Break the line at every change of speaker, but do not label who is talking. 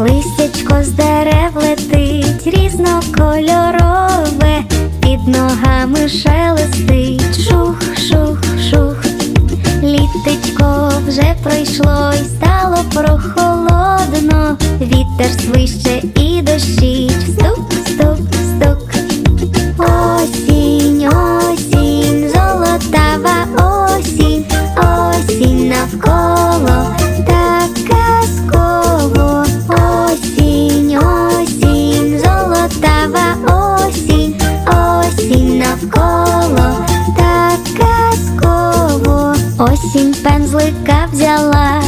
Листячко з дерев летить різнокольорове, під ногами шелестить вже пройшло й стало прохолодно. Вітер свище і дощить, стук, стук, стук. Осінь, осінь, золотава осінь, осінь навколо так казково. Осінь, осінь, золотава осінь, осінь навколо Осінь пензлика взяла,